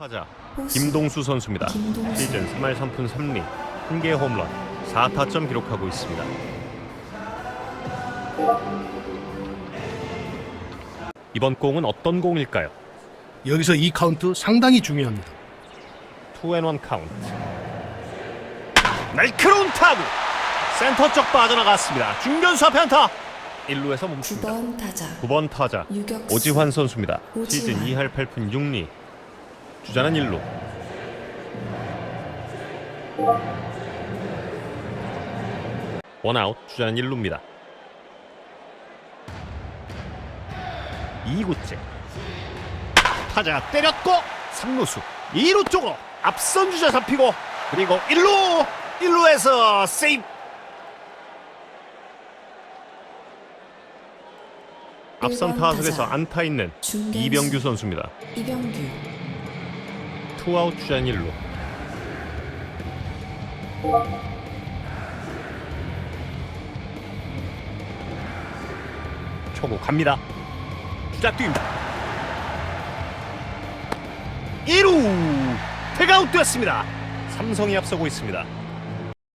타자 김동수 선수입니다. 김동수. 시즌 3할 3푼 3리 1개의 홈런 4타점 기록하고 있습니다. 이번 공은 어떤 공일까요? 여기서 이 카운트 상당히 중요합니다. 투앤원 카운트 날카로운 타구 센터 쪽 빠져나갔습니다. 중견수 앞에 안타 1루에서 멈춥니다. 9번 타자 9번 타자 유격수 오지환 선수입니다. 오지환. 시즌 2할 8푼 6리 주자는 1루. 원아웃 주자는 1루입니다. 2구째. 타자 때렸고 3루수. 2루 쪽으로 앞선 주자 잡히고 그리고 1루! 1루에서 세이브. 앞선 타석에서. 안타 있는 이병규 선수입니다. 이병규 투아웃 주자는 1루. 초구 갑니다. 주자 뛰입니다. 1루. 태그아웃 되었습니다. 삼성이 앞서고 있습니다